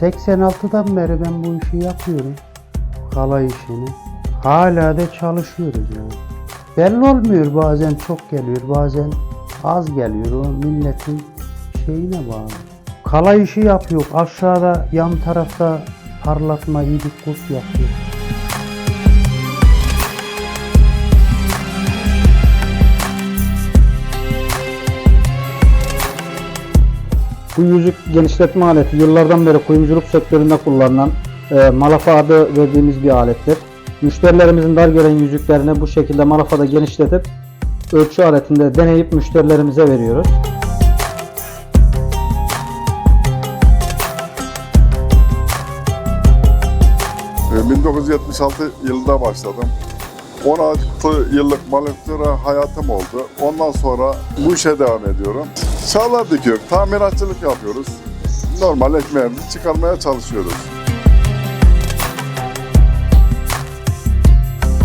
86'dan beri ben bu işi yapıyorum. Kala işini. Hala da çalışıyoruz yani. Belli olmuyor bazen çok geliyor bazen az geliyor. O milletin şeyine bağlı. Kala işi yapıyor. Aşağıda yan tarafta parlatma iyilik kurt yapıyor. Bu yüzük genişletme aleti yıllardan beri kuyumculuk sektöründe kullanılan e, malafa adı verdiğimiz bir alettir. Müşterilerimizin dar gelen yüzüklerini bu şekilde malafada genişletip ölçü aletinde deneyip müşterilerimize veriyoruz. Ee, 1976 yılında başladım. 16 yıllık manifestura hayatım oldu. Ondan sonra bu işe devam ediyorum. Çağlar dikiyor, tamiratçılık yapıyoruz. Normal ekmeğimizi çıkarmaya çalışıyoruz.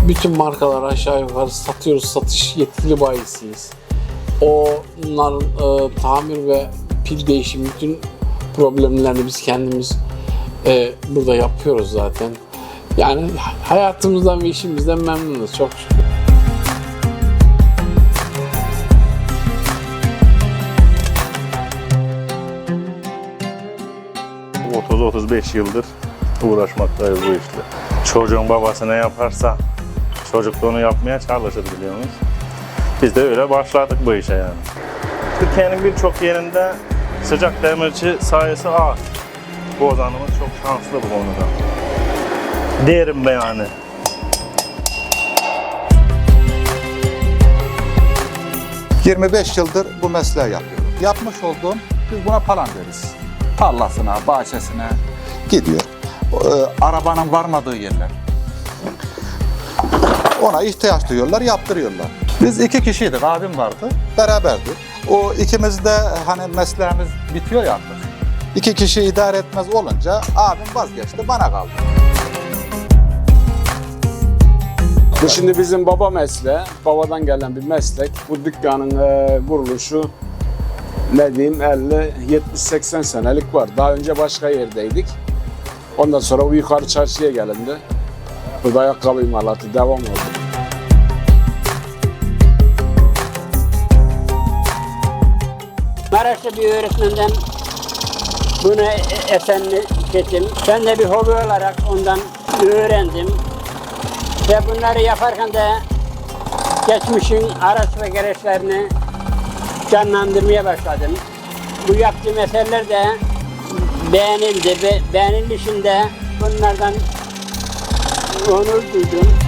bütün markalar aşağı yukarı satıyoruz. Satış yetkili bayisiyiz. Onların e, tamir ve pil değişimi bütün problemlerini biz kendimiz e, burada yapıyoruz zaten. Yani hayatımızdan ve işimizden memnunuz çok şükür. Bu 30-35 yıldır uğraşmaktayız bu işle. Çocuğun babası ne yaparsa çocuk da onu yapmaya çalışır biliyorsunuz. Biz de öyle başladık bu işe yani. Türkiye'nin birçok yerinde sıcak demirci sayısı az. Bozanımız çok şanslı bu konuda. Derim ben yani. Hı. 25 yıldır bu mesleği yapıyorum. Yapmış olduğum, biz buna palan deriz. Tarlasına, bahçesine gidiyor. Ee, arabanın varmadığı yerler. Ona ihtiyaç duyuyorlar, yaptırıyorlar. Biz iki kişiydik, abim vardı, beraberdik. O ikimiz de hani mesleğimiz bitiyor ya artık. İki kişi idare etmez olunca abim vazgeçti, bana kaldı. Bu şimdi bizim baba mesleği, babadan gelen bir meslek. Bu dükkanın e, kuruluşu ne diyeyim 50 70-80 senelik var. Daha önce başka yerdeydik. Ondan sonra o yukarı çarşıya gelindi. Burada ayakkabı imalatı devam oldu. Maraşlı bir öğretmenden bunu efendi dedim. Ben de bir hobi olarak ondan öğrendim. Ve bunları yaparken de geçmişin araç ve gereçlerini canlandırmaya başladım. Bu yaptığım eserler de beğenildi ve beğenilişinde bunlardan onur duydum.